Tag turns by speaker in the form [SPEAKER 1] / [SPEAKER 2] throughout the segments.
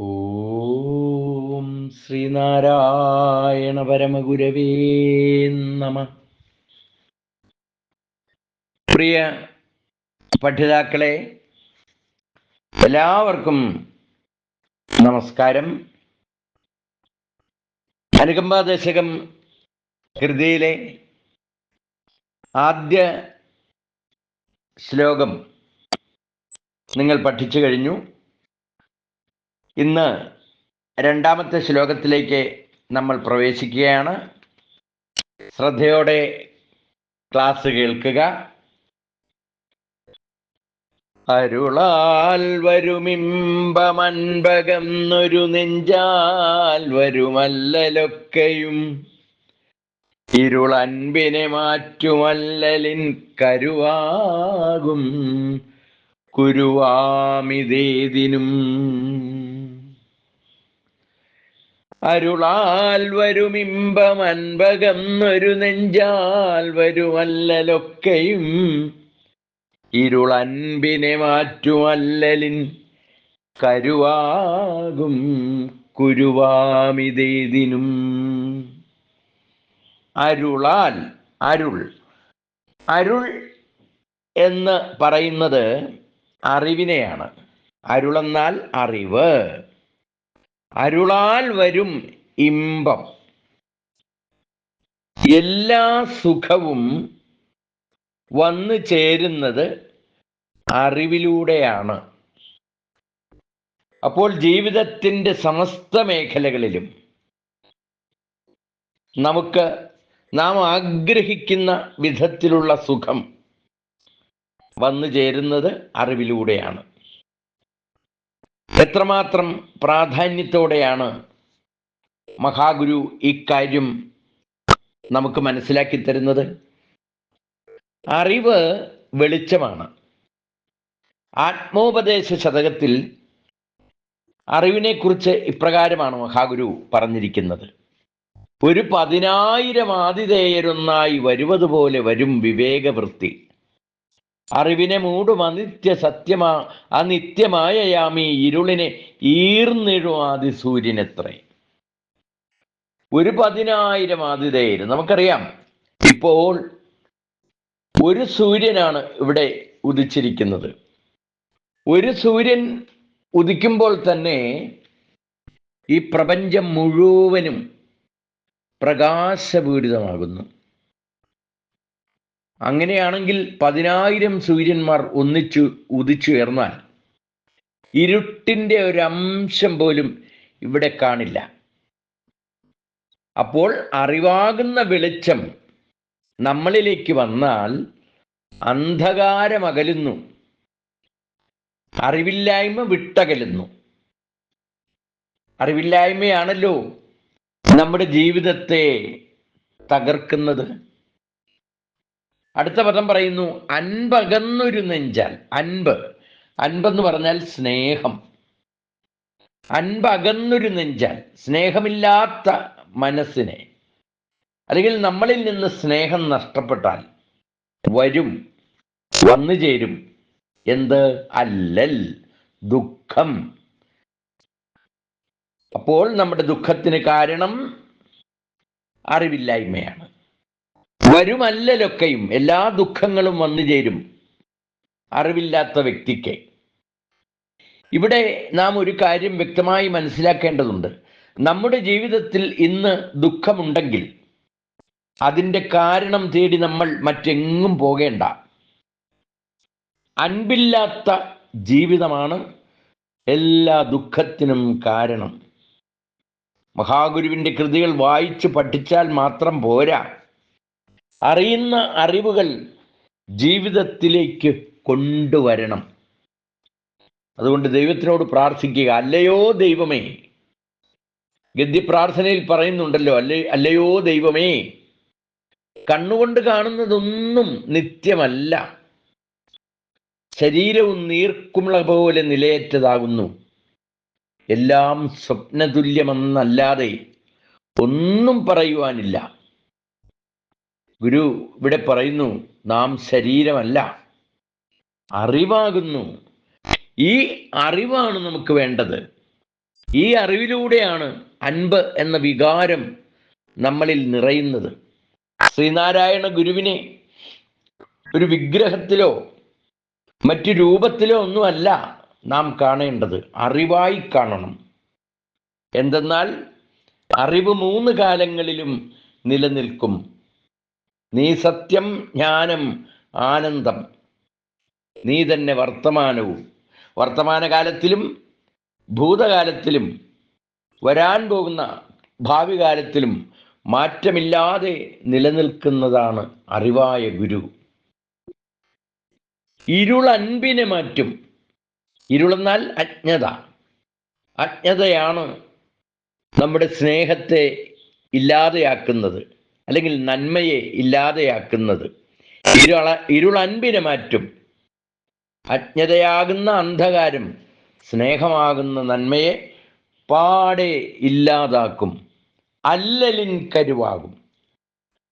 [SPEAKER 1] ഓം ശ്രീനാരായണ പരമഗുരവേ നമ. പ്രിയ പഠിതാക്കളെ എല്ലാവർക്കും നമസ്കാരം. അനുകമ്പ ദശകം കൃതിയിലെ ആദ്യ ശ്ലോകം നിങ്ങൾ പഠിച്ചു കഴിഞ്ഞു. ഇന്ന് രണ്ടാമത്തെ ശ്ലോകത്തിലേക്ക് നമ്മൾ പ്രവേശിക്കുകയാണ്. ശ്രദ്ധയോടെ ക്ലാസ് കേൾക്കുക. അരുളാൽ വരുമിമ്പമൻപകന്നൊരു നെഞ്ചാൽ വരുമല്ലലൊക്കെയും. ഇരുളൻപിനെ മാറ്റുമല്ലലിൻ കരുവാകും. കുരുവാമിതേതിനും അരുളാൽ വരുമിമ്പമൻപകന്നൊരു നെഞ്ചാൽ വരുമല്ലലൊക്കെയും. ഇരുളൻപിനെ മാറ്റുമല്ലലിൻ കരുവാകും കുരുവാമിതേതിനും. അരുളാൽ അരുൾ. അരുൾ എന്ന് പറയുന്നത് അറിവിനെയാണ്. അരുളെന്നാൽ അറിവ്. അരുളാൽ വരും ഇമ്പം. എല്ലാ സുഖവും വന്നു ചേരുന്നത് അറിവിലൂടെയാണ്. അപ്പോൾ ജീവിതത്തിന്റെ സമസ്ത മേഖലകളിലും നമുക്ക് നാം ആഗ്രഹിക്കുന്ന വിധത്തിലുള്ള സുഖം വന്നു ചേരുന്നത് അറിവിലൂടെയാണ്. എത്രമാത്രം പ്രാധാന്യത്തോടെയാണ് മഹാഗുരു ഇക്കാര്യം നമുക്ക് മനസ്സിലാക്കി തരുന്നത്? അറിവ് വെളിച്ചമാണ്. ആത്മോപദേശ ശതകത്തിൽ അറിവിനെക്കുറിച്ച് ഇപ്രകാരമാണ് മഹാഗുരു പറഞ്ഞിരിക്കുന്നത്. ഒരു പതിനായിരം ആതിഥേയരൊന്നായി വരുവതുപോലെ വരും വിവേകവൃത്തി. അറിവിനെ മൂടും അനിത്യ സത്യമാ അനിത്യമായ യാമി ഇരുളിനെ ഈർന്നിഴും ആദി സൂര്യനെത്രേ. ഒരു പതിനായിരം ആതിഥേയർ നമുക്കറിയാം. ഇപ്പോൾ ഒരു സൂര്യനാണ് ഇവിടെ ഉദിച്ചിരിക്കുന്നത്. ഒരു സൂര്യൻ ഉദിക്കുമ്പോൾ തന്നെ ഈ പ്രപഞ്ചം മുഴുവനും പ്രകാശപൂരിതമാകുന്നു. അങ്ങനെയാണെങ്കിൽ പതിനായിരം സൂര്യന്മാർ ഒന്നിച്ചു ഉദിച്ചുയർന്നാൽ ഇരുട്ടിന്റെ ഒരു അംശം പോലും ഇവിടെ കാണില്ല. അപ്പോൾ അറിവാകുന്ന വെളിച്ചം നമ്മളിലേക്ക് വന്നാൽ അന്ധകാരമകലുന്നു അറിവില്ലായ്മ വിട്ടകലുന്നു. അറിവില്ലായ്മയാണല്ലോ നമ്മുടെ ജീവിതത്തെ തകർക്കുന്നത്. അടുത്ത പദം പറയുന്നു അൻപകന്നൊരു നെഞ്ചാൽ. അൻപ്. അൻപെന്ന് പറഞ്ഞാൽ സ്നേഹം. അൻപകന്നൊരു നെഞ്ചാൽ. സ്നേഹമില്ലാത്ത മനസ്സിനെ. അല്ലെങ്കിൽ നമ്മളിൽ നിന്ന് സ്നേഹം നഷ്ടപ്പെട്ടാൽ വരും വന്നു ചേരും. എന്ത്? അല്ലൽ. ദുഃഖം. അപ്പോൾ നമ്മുടെ ദുഃഖത്തിന് കാരണം അറിവില്ലായ്മയാണ്. വരുമല്ലലൊക്കെയും എല്ലാ ദുഃഖങ്ങളും വന്നു ചേരും അറിവില്ലാത്ത വ്യക്തിക്ക്. ഇവിടെ നാം ഒരു കാര്യം വ്യക്തമായി മനസ്സിലാക്കേണ്ടതുണ്ട്. നമ്മുടെ ജീവിതത്തിൽ ഇന്ന് ദുഃഖമുണ്ടെങ്കിൽ അതിന്റെ കാരണം തേടി നമ്മൾ മറ്റെങ്ങും പോകേണ്ട. അൻപില്ലാത്ത ജീവിതമാണ് എല്ലാ ദുഃഖത്തിനും കാരണം. മഹാഗുരുവിന്റെ കൃതികൾ വായിച്ചു പഠിച്ചാൽ മാത്രം പോരാ. അറിയുന്ന അറിവുകൾ ജീവിതത്തിലേക്ക് കൊണ്ടുവരണം. അതുകൊണ്ട് ദൈവത്തിനോട് പ്രാർത്ഥിക്കുക. അല്ലയോ ദൈവമേ. ഗദ്യപ്രാർത്ഥനയിൽ പറയുന്നുണ്ടല്ലോ അല്ലേ അല്ലയോ ദൈവമേ. കണ്ണുകൊണ്ട് കാണുന്നതൊന്നും നിത്യമല്ല. ശരീരവും നീർക്കുമുള പോലെ നിലയറ്റതാകുന്നു. എല്ലാം സ്വപ്നതുല്യമെന്നല്ലാതെ ഒന്നും പറയുവാനില്ല. ഗുരു ഇവിടെ പറയുന്നു നാം ശരീരമല്ല അറിവാകുന്നു. ഈ അറിവാണ് നമുക്ക് വേണ്ടത്. ഈ അറിവിലൂടെയാണ് അൻപ് എന്ന വികാരം നമ്മളിൽ നിറയുന്നത്. ശ്രീനാരായണ ഗുരുവിനെ ഒരു വിഗ്രഹത്തിലോ മറ്റു രൂപത്തിലോ ഒന്നുമല്ല നാം കാണേണ്ടത്. അറിവായി കാണണം. എന്തെന്നാൽ അറിവ് മൂന്ന് കാലങ്ങളിലും നിലനിൽക്കും. നീ സത്യം ജ്ഞാനം ആനന്ദം. നീ തന്നെ വർത്തമാനവും. വർത്തമാനകാലത്തിലും ഭൂതകാലത്തിലും വരാൻ പോകുന്ന ഭാവി കാലത്തിലും മാറ്റമില്ലാതെ നിലനിൽക്കുന്നതാണ് അറിവായ ഗുരു. ഇരുളൻപിനെ മാറ്റും. ഇരുളെന്നാൽ അജ്ഞത. അജ്ഞതയാണ് നമ്മുടെ സ്നേഹത്തെ ഇല്ലാതെയാക്കുന്നത്. അല്ലെങ്കിൽ നന്മയെ ഇല്ലാതെയാക്കുന്നത്. ഇരുള ഇരുളൻപിനെ മാറ്റും. അജ്ഞതയാകുന്ന അന്ധകാരം സ്നേഹമാകുന്ന നന്മയെ പാടെ ഇല്ലാതാക്കും. അല്ലലിൻ കരുവാകും.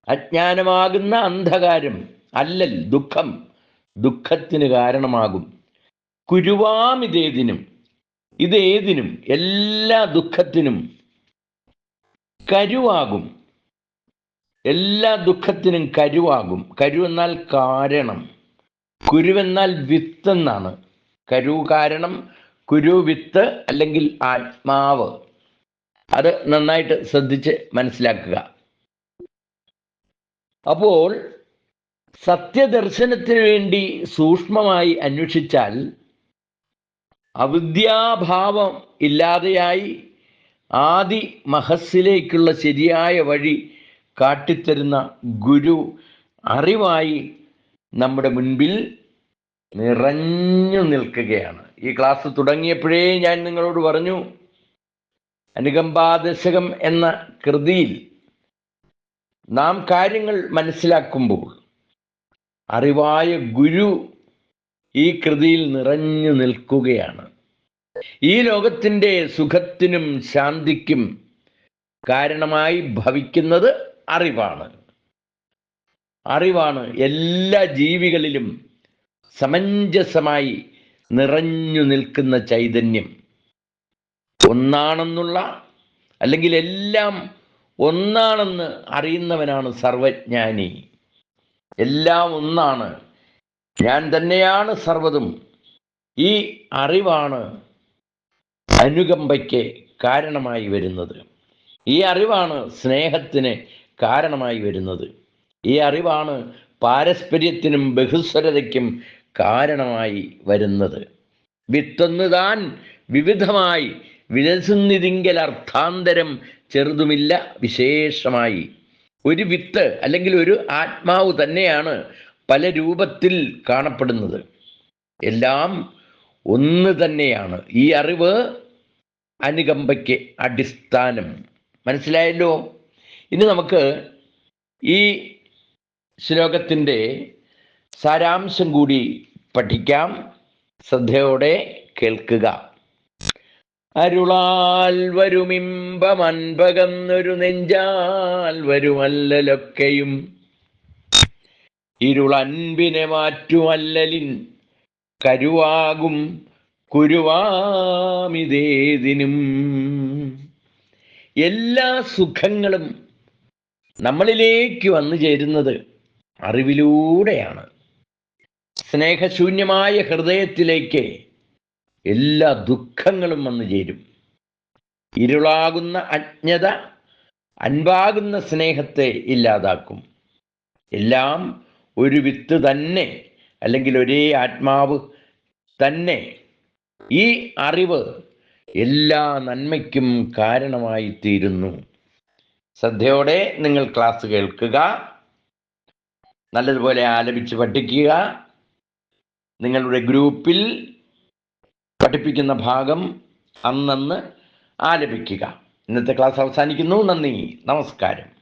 [SPEAKER 1] അജ്ഞാനമാകുന്ന അന്ധകാരം അല്ലൽ ദുഃഖം ദുഃഖത്തിന് കാരണമാകും. കുരുവാം ഇതേതിനും ഇതേതിനും എല്ലാ ദുഃഖത്തിനും കരുവാകും. എല്ലാ ദുഃഖത്തിനും കരുവാകും. കരുവെന്നാൽ കാരണം. കുരുവെന്നാൽ വിത്തെന്നാണ്. കരു കാരണം കുരു വിത്ത് അല്ലെങ്കിൽ ആത്മാവ്. അത് നന്നായിട്ട് ശ്രദ്ധിച്ച് മനസ്സിലാക്കുക. അപ്പോൾ സത്യദർശനത്തിന് വേണ്ടി സൂക്ഷ്മമായി അന്വേഷിച്ചാൽ അവിദ്യാഭാവം ഇല്ലാതെയായി ആദി മഹസ്സിലേക്കുള്ള ശരിയായ വഴി കാട്ടിത്തരുന്ന ഗുരു അറിവായി നമ്മുടെ മുൻപിൽ നിറഞ്ഞു നിൽക്കുകയാണ്. ഈ ക്ലാസ് തുടങ്ങിയപ്പോഴേ ഞാൻ നിങ്ങളോട് പറഞ്ഞു അനുകമ്പാദശകം എന്ന കൃതിയിൽ നാം കാര്യങ്ങൾ മനസ്സിലാക്കുമ്പോൾ അറിവായ ഗുരു ഈ കൃതിയിൽ നിറഞ്ഞു നിൽക്കുകയാണ്. ഈ ലോകത്തിന്റെ സുഖത്തിനും ശാന്തിക്കും കാരണമായി ഭവിക്കുന്നത് അറിവാണ്. അറിവാണ് എല്ലാ ജീവികളിലും സമഞ്ജസമായി നിറഞ്ഞു നിൽക്കുന്ന ചൈതന്യം. ഒന്നാണെന്നുള്ള അല്ലെങ്കിൽ എല്ലാം ഒന്നാണെന്ന് അറിയുന്നവനാണ് സർവജ്ഞാനി. എല്ലാം ഒന്നാണ്. ഞാൻ തന്നെയാണ് സർവതും ഈ അറിവാണ് അനുകമ്പയ്ക്ക് കാരണമായി വരുന്നത്. ഈ അറിവാണ് സ്നേഹത്തിന് കാരണമായി വരുന്നത്. ഈ അറിവാണ് പാരസ്പര്യത്തിനും ബഹുസ്വരതയ്ക്കും കാരണമായി വരുന്നത്. വിത്തൊന്ന് താൻ വിവിധമായി വിലസുന്നിതിങ്കൽ അർത്ഥാന്തരം ചെറുതുമില്ല വിശേഷമായി. ഒരു വിത്ത് അല്ലെങ്കിൽ ഒരു ആത്മാവ് തന്നെയാണ് പല രൂപത്തിൽ കാണപ്പെടുന്നത്. എല്ലാം ഒന്ന് തന്നെയാണ്. ഈ അറിവ് അനുകമ്പയ്ക്ക് അടിസ്ഥാനം. മനസ്സിലായല്ലോ? ഇനി നമുക്ക് ഈ ശ്ലോകത്തിന്റെ സാരാംശം കൂടി പഠിക്കാം. ശ്രദ്ധയോടെ കേൾക്കുക. അരുളാൽ വരുമിമ്പമൻപകന്നൊരു നെഞ്ചാൽ വരുമല്ലലൊക്കെയും. ഇരുളൻപിനെ മാറ്റുമല്ലലിൻ കരുവാകും കുരുവാമിതേതിനും. എല്ലാ സുഖങ്ങളും നമ്മളിലേക്ക് വന്നു ചേരുന്നത് അറിവിലൂടെയാണ്. സ്നേഹശൂന്യമായ ഹൃദയത്തിലേക്ക് എല്ലാ ദുഃഖങ്ങളും വന്നു ചേരും. ഇരുളാകുന്ന അജ്ഞത അൻപാകുന്ന സ്നേഹത്തെ ഇല്ലാതാക്കും. എല്ലാം ഒരു വിത്ത് തന്നെ അല്ലെങ്കിൽ ഒരേ ആത്മാവ് തന്നെ ഈ അറിവ് എല്ലാ നന്മയ്ക്കും കാരണമായി തീരുന്നു ശ്രദ്ധയോടെ നിങ്ങൾ ക്ലാസ് കേൾക്കുക. നല്ലതുപോലെ ആലപിച്ച് പഠിക്കുക. നിങ്ങളുടെ ഗ്രൂപ്പിൽ പഠിപ്പിക്കുന്ന ഭാഗം അന്നന്ന് ആലപിക്കുക. ഇന്നത്തെ ക്ലാസ് അവസാനിക്കുന്നു. നന്ദി. നമസ്കാരം.